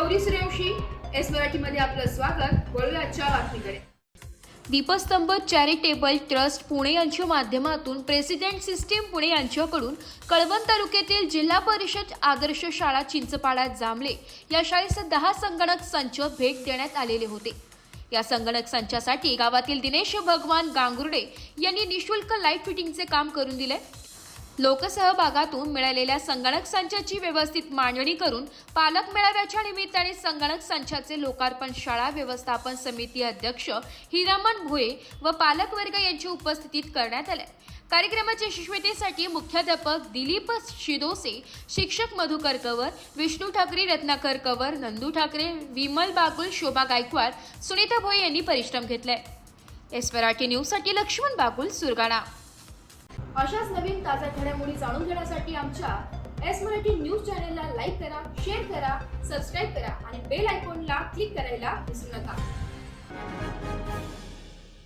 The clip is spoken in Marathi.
गौरी सूर्यवंशी एस मराठीमध्ये आपलं स्वागत. वळूयाच्या बातमीकडे. दीपस्तंभ चॅरिटेबल ट्रस्ट पुणे यांच्या माध्यमातून प्रेसिडेंट सिस्टीम पुणे यांच्याकडून कळवण तालुक्यातील जिल्हा परिषद आदर्श शाळा चिंचपाडा जांभळे या शाळेस दहा संगणक संच भेट देण्यात आलेले होते. या संगणक संचासाठी गावातील दिनेश भगवान गांगुर्डे यांनी निशुल्क लाइट फिटिंगचे काम करून दिले. लोकसहभागातून मिळालेल्या संगणक संचाची व्यवस्थित मांडणी करून पालक मेळाव्याच्या निमित्ताने संगणक संचाचे लोकार्पण शाळा व्यवस्थापन समिती अध्यक्ष हिरामन भोये व पालकवर्ग यांची उपस्थितीत करण्यात आले. कार्यक्रमाच्या यशस्वीतेसाठी मुख्याध्यापक दिलीप शिदोसे शिक्षक मधुकर कवर विष्णू ठाकरे रत्नाकर कवर नंदू ठाकरे विमल बागुल शोभा गायकवाड सुनीता भोये यांनी परिश्रम घेतले. एस मराठी न्यूजसाठी लक्ष्मण बागुल सुरगाणा. अशाच नवीन ताज्या घडामोडी जाणून घेण्यासाठी आमच्या एस मराठी न्यूज चॅनलला लाईक करा शेअर करा सबस्क्राईब करा आणि बेल आयकॉनला क्लिक करायला विसरू नका.